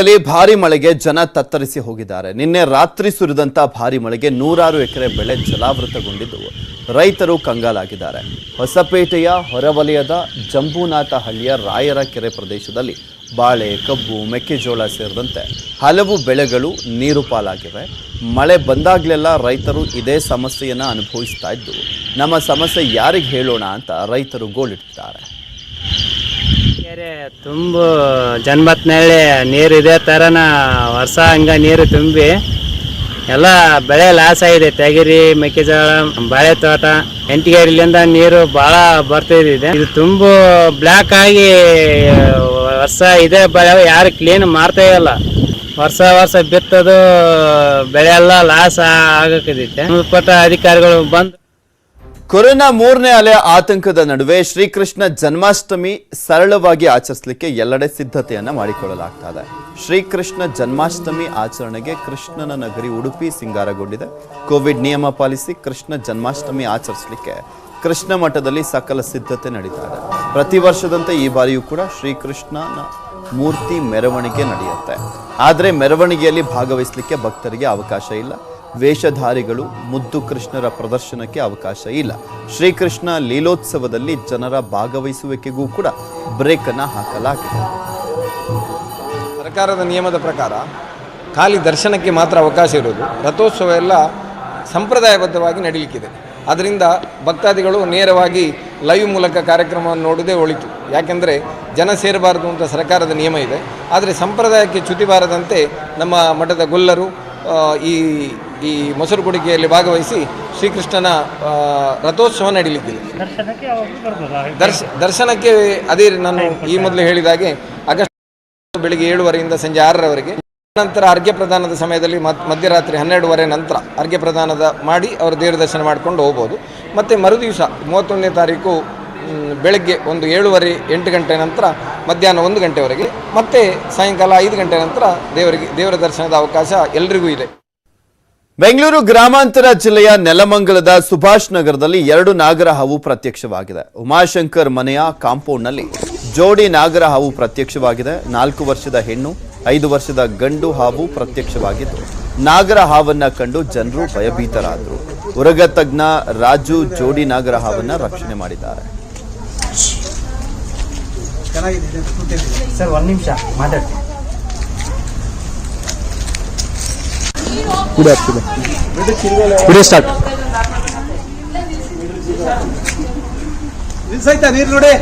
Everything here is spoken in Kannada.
ಯಲ್ಲಿ ಭಾರಿ ಮಳೆಗೆ ಜನ ತತ್ತರಿಸಿ ಹೋಗಿದ್ದಾರೆ. ನಿನ್ನೆ ರಾತ್ರಿ ಸುರಿದಂತ ಭಾರಿ ಮಳೆಗೆ ನೂರಾರು ಎಕರೆ ಬೆಳೆ ಜಲಾವೃತಗೊಂಡಿದ್ದು, ರೈತರು ಕಂಗಾಲಾಗಿದ್ದಾರೆ. ಹೊಸಪೇಟೆಯ ಹೊರವಲಯದ ಜಂಬೂನಾಥ ಹಳ್ಳಿಯ ರಾಯರ ಕೆರೆ ಪ್ರದೇಶದಲ್ಲಿ ಬಾಳೆ, ಕಬ್ಬು, ಮೆಕ್ಕೆಜೋಳ ಸೇರಿದಂತೆ ಹಲವು ಬೆಳೆಗಳು ನೀರು ಪಾಲಾಗಿವೆ. ಮಳೆ ಬಂದಾಗಲೆಲ್ಲ ರೈತರು ಇದೇ ಸಮಸ್ಯೆಯನ್ನು ಅನುಭವಿಸ್ತಾ ಇದ್ದು, ನಮ್ಮ ಸಮಸ್ಯೆ ಯಾರಿಗೆ ಹೇಳೋಣ ಅಂತ ರೈತರು ಗೋಳಿಟ್ಟಿದ್ದಾರೆ ಕೆರೆ ತುಂಬ ಜನ್ಮತ್ನಳ್ಳಿ ನೀರು ಇದೇ ಥರನ ವರ್ಷ ಹಂಗ ನೀರು ತುಂಬಿ, ಎಲ್ಲ ಬೆಳೆ ಲಾಸ್ ಆಗಿದೆ. ತೆಗಿರಿ, ಮೆಕ್ಕೆಜೋಳ, ಬಾಳೆ ತೋಟ, ಎಂಟಿಗೇರಿಲಿಂದ ನೀರು ಭಾಳ ಬರ್ತಿದೆ. ಇದು ತುಂಬ ಬ್ಲ್ಯಾಕ್ ಆಗಿ, ವರ್ಷ ಇದೆ ಬೆಳೆ, ಯಾರು ಕ್ಲೀನ್ ಮಾಡ್ತಾ ಇಲ್ಲ. ವರ್ಷ ವರ್ಷ ಬಿತ್ತದು, ಬೆಳೆ ಎಲ್ಲ ಲಾಸ್ ಆಗಕ್ಕೈತೆ ಸಂಬಂಧಪಟ್ಟ ಅಧಿಕಾರಿಗಳು ಬಂದು ಕೊರೋನಾ ಮೂರನೇ ಅಲೆ ಆತಂಕದ ನಡುವೆ ಶ್ರೀಕೃಷ್ಣ ಜನ್ಮಾಷ್ಟಮಿ ಸರಳವಾಗಿ ಆಚರಿಸಲಿಕ್ಕೆ ಎಲ್ಲೆಡೆ ಸಿದ್ಧತೆಯನ್ನ ಮಾಡಿಕೊಳ್ಳಲಾಗ್ತಾ ಇದೆ ಶ್ರೀಕೃಷ್ಣ ಜನ್ಮಾಷ್ಟಮಿ ಆಚರಣೆಗೆ ಕೃಷ್ಣನ ನಗರಿ ಉಡುಪಿ ಸಿಂಗಾರಗೊಂಡಿದೆ. ಕೋವಿಡ್ ನಿಯಮ ಪಾಲಿಸಿ ಕೃಷ್ಣ ಜನ್ಮಾಷ್ಟಮಿ ಆಚರಿಸಲಿಕ್ಕೆ ಕೃಷ್ಣ ಮಠದಲ್ಲಿ ಸಕಲ ಸಿದ್ಧತೆ ನಡೀತಾ ಇದೆ ಪ್ರತಿ ವರ್ಷದಂತೆ ಈ ಬಾರಿಯೂ ಕೂಡ ಶ್ರೀಕೃಷ್ಣನ ಮೂರ್ತಿ ಮೆರವಣಿಗೆ ನಡೆಯುತ್ತೆ. ಆದರೆ ಮೆರವಣಿಗೆಯಲ್ಲಿ ಭಾಗವಹಿಸಲಿಕ್ಕೆ ಭಕ್ತರಿಗೆ ಅವಕಾಶ ಇಲ್ಲ. ವೇಷಧಾರಿಗಳು ಮುದ್ದು ಕೃಷ್ಣರ ಪ್ರದರ್ಶನಕ್ಕೆ ಅವಕಾಶ ಇಲ್ಲ. ಶ್ರೀಕೃಷ್ಣ ಲೀಲೋತ್ಸವದಲ್ಲಿ ಜನರ ಭಾಗವಹಿಸುವಿಕೆಗೂ ಕೂಡ ಬ್ರೇಕ್ ಅನ್ನ ಹಾಕಲಾಗಿದೆ. ಸರ್ಕಾರದ ನಿಯಮದ ಪ್ರಕಾರ ಖಾಲಿ ದರ್ಶನಕ್ಕೆ ಮಾತ್ರ ಅವಕಾಶ ಇರೋದು ರಥೋತ್ಸವ ಎಲ್ಲ ಸಂಪ್ರದಾಯಬದ್ಧವಾಗಿ ನಡೀಲಿಕ್ಕಿದೆ. ಅದರಿಂದ ಭಕ್ತಾದಿಗಳು ನೇರವಾಗಿ ಲೈವ್ ಮೂಲಕ ಕಾರ್ಯಕ್ರಮವನ್ನು ನೋಡೋದೇ ಒಳಿತು. ಯಾಕೆಂದರೆ ಜನ ಸೇರಬಾರದು ಅಂತ ಸರ್ಕಾರದ ನಿಯಮ ಇದೆ. ಆದರೆ ಸಂಪ್ರದಾಯಕ್ಕೆ ಚ್ಯುತಿ ಬಾರದಂತೆ ನಮ್ಮ ಮಠದ ಗೊಲ್ಲರು ಈ ಈ ಮೊಸರು ಕುಡಿಕೆಯಲ್ಲಿ ಭಾಗವಹಿಸಿ ಶ್ರೀಕೃಷ್ಣನ ರಥೋತ್ಸವ ನಡೀಲಿಕ್ಕಿದೆ. ದರ್ಶ ದರ್ಶನಕ್ಕೆ ಅದೇ ನಾನು ಈ ಮೊದಲು ಹೇಳಿದ ಹಾಗೆ ಆಗಸ್ಟ್ ಬೆಳಿಗ್ಗೆ ಏಳುವರೆಯಿಂದ ಸಂಜೆ ಆರರವರೆಗೆ. ನಂತರ ಅರ್ಘ್ಯ ಪ್ರದಾನದ ಸಮಯದಲ್ಲಿ ಮಧ್ಯರಾತ್ರಿ ಹನ್ನೆರಡುವರೆ ನಂತರ ಅರ್ಘ್ಯ ಪ್ರದಾನದ ಮಾಡಿ ಅವರು ದೇವರ ದರ್ಶನ ಮಾಡ್ಕೊಂಡು ಹೋಗ್ಬೋದು. ಮತ್ತು ಮರುದಿವಸ ಮೂವತ್ತೊಂದನೇ ತಾರೀಕು ಬೆಳಗ್ಗೆ ಒಂದು ಏಳುವರೆ ಎಂಟು ಗಂಟೆ ನಂತರ ಮಧ್ಯಾಹ್ನ ಒಂದು ಗಂಟೆವರೆಗೆ. ಮತ್ತೆ ಸಾಯಂಕಾಲ ಐದು ಗಂಟೆ ನಂತರ ದೇವರಿಗೆ ದೇವರ ದರ್ಶನದ ಅವಕಾಶ ಎಲ್ರಿಗೂ ಇದೆ. ಬೆಂಗಳೂರು ಗ್ರಾಮಾಂತರ ಜಿಲ್ಲೆಯ ನೆಲಮಂಗಲದ ಸುಭಾಷ್ ನಗರದಲ್ಲಿ ಎರಡು ನಾಗರ ಹಾವು ಪ್ರತ್ಯಕ್ಷವಾಗಿದೆ. ಉಮಾಶಂಕರ್ ಮನೆಯ ಕಾಂಪೌಂಡ್ನಲ್ಲಿ ಜೋಡಿ ನಾಗರ ಹಾವು ಪ್ರತ್ಯಕ್ಷವಾಗಿದೆ. ನಾಲ್ಕು ವರ್ಷದ ಹೆಣ್ಣು, ಐದು ವರ್ಷದ ಗಂಡು ಹಾವು ಪ್ರತ್ಯಕ್ಷವಾಗಿದ್ದು, ನಾಗರ ಹಾವನ್ನ ಕಂಡು ಜನರು ಭಯಭೀತರಾದರು. ಉರಗ ತಜ್ಞ ರಾಜು ಜೋಡಿ ನಾಗರ ಹಾವನ್ನ ರಕ್ಷಣೆ ಮಾಡಿದ್ದಾರೆ. ಸರ್ ನಿಮಿಷ ಮಾತಾಡ್ತೀನಿ. ವಿಡಿಯೋ ಆಗ್ತಿದೆ. ವಿಡಿಯೋ ಸ್ಟಾರ್ಟ್ ನಿಲ್ಸೈತಾ ನೀರು ನೋಡಿ.